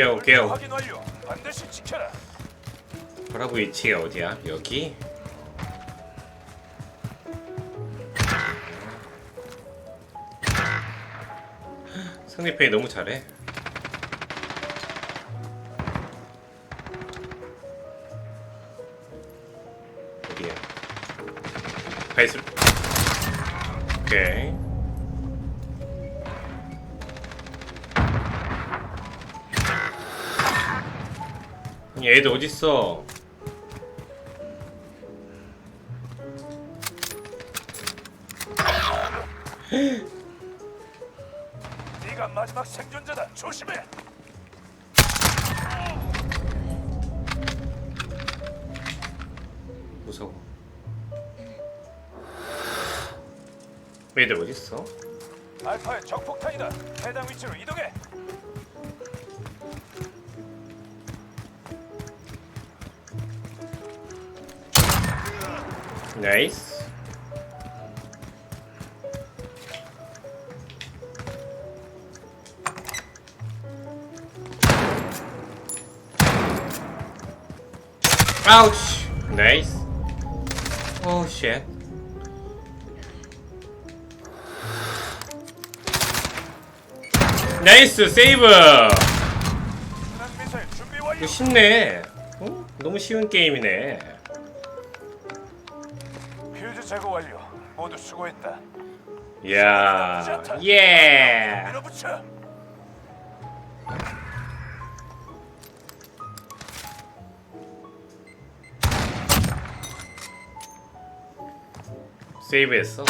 확인 완료. 반드시 지켜라. 브라보 위치가 어디야? 여기? 상대편이 너무 잘해 어디야? 발수 오케이 애들 어딨어 네가 마지막 생존자다. 조심해. 무서워. 애들 어딨어? 알파의 적폭탄이다. 해당 위치로 이동해. 나이스. 아우치. 나이스. 오 쉣. 나이스 세이브. 쉽네. 어? 너무 쉬운 게임이네. 퓨즈 제거 완료. 모두 수고했다. 이야, 예. 밀어붙여. 세이브했어.